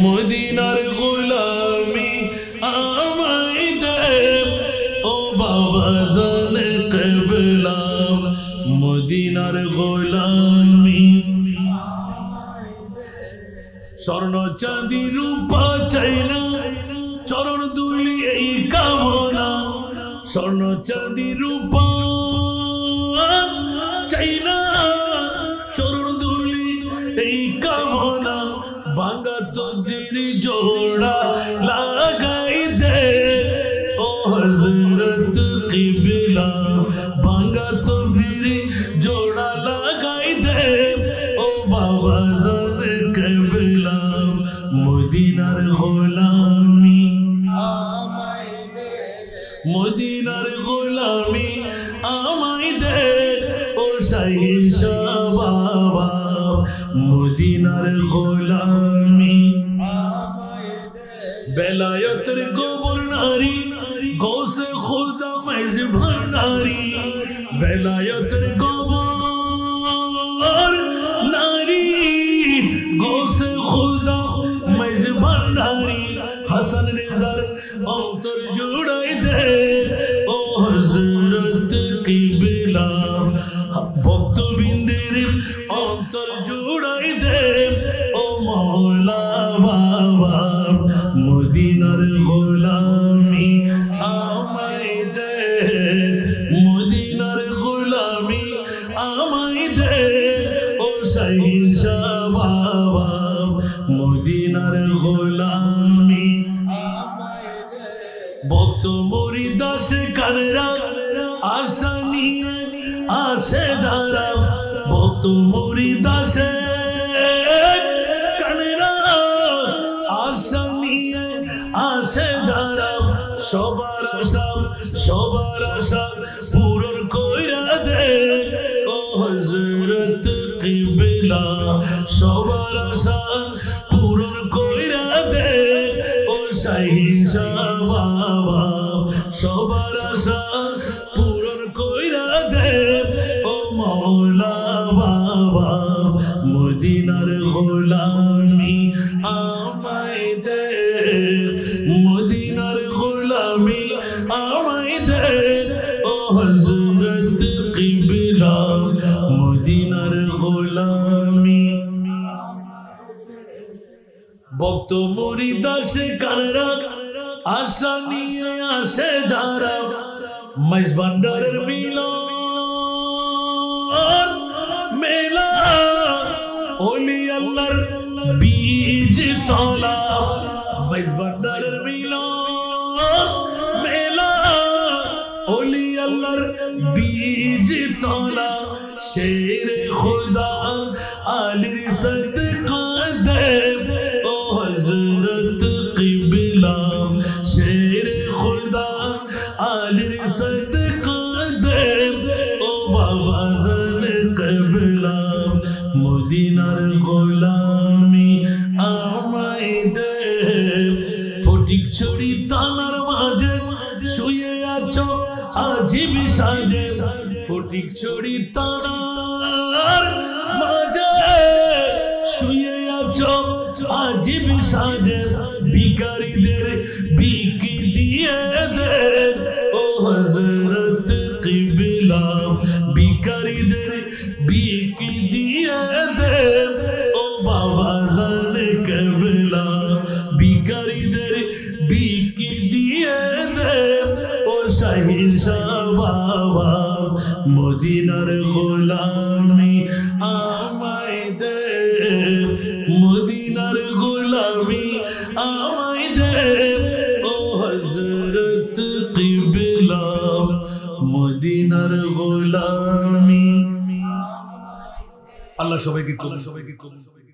মদিনার গোলামি আমায় দেব। ও বাবা, জানে কবলাম মদিনার গোলামি স্বর্ণ চাঁদি রূপা চাই না চরণ দুলি এই কামনা। স্বর্ণ চাঁদি রূপা চাই না কিবলা বাঙ্গা তোদের জোড়া লাগাই দে। ও বাবা জানে কবলা মদিনার গোলামি। মদিনার গোলামি আমায় দে। ও শাহিশা বাবা মদিনার গোলামি। বেলায়তের গোবর নারী গোসে খুদা মেজ ভান্ডারি, বেলায়তের গোবর নারী। গোসে খুদা মেজ ভান্ডারি, হাসান রেজার অন্তর জুড়াই দে। ও হজরত কিবলা ভক্তবৃন্দের অন্তর জুড়াই দে। ও মৌলা বাবা, মদিনার গোলামি। বাবা মদিনার গোলামি। ভক্ত মরি দাস কানরা, আশা নিয়ে আসে যারা। ভক্ত মরি দাসে কানরা আসে যারা। সবার আশা সবার আশা পূরণ কইরা দে। ও শাহিশা বাবা সবার আশা পূরণ কইরা দে। ও মৌলা বাবা, মদিনার গোলামি আমায় দে। মদিনার গোলামি আমায় দে। ও হজরত কিবলা, মদিনার গোলামি ভক্ত মুড়ি দাসে কানরা আশা নিয়ে আসে যারা মাইজ ভান্ডারের মিলন, মেলা ওলি আল্লাহর বীজ তলা। মাইজ ভান্ডারের মিলন, মেলা ওলি আল্লাহর বীজ তলা। শের খুদা, আলির সদকা ছড়ি তানার মাঝে শুয়ে আছো, আজিব সাজে। ফটিক ছড়ি তানার মাঝে শুয়ে আছো, আজিব সাজে। ভিকারীদের বিকি দিয়ে দে। ও হজরত কিবলা, ভিকারীদের বিকি দিয়ে দে। ও শাহিশা বাবা মদিনার গোলামি আমায় দে। মদিনার গোলামি আমায় দে। ও হজরত কিবলা, মদিনার গোলামি। আল্লাহ সবাইকে কবুল। সবাইকে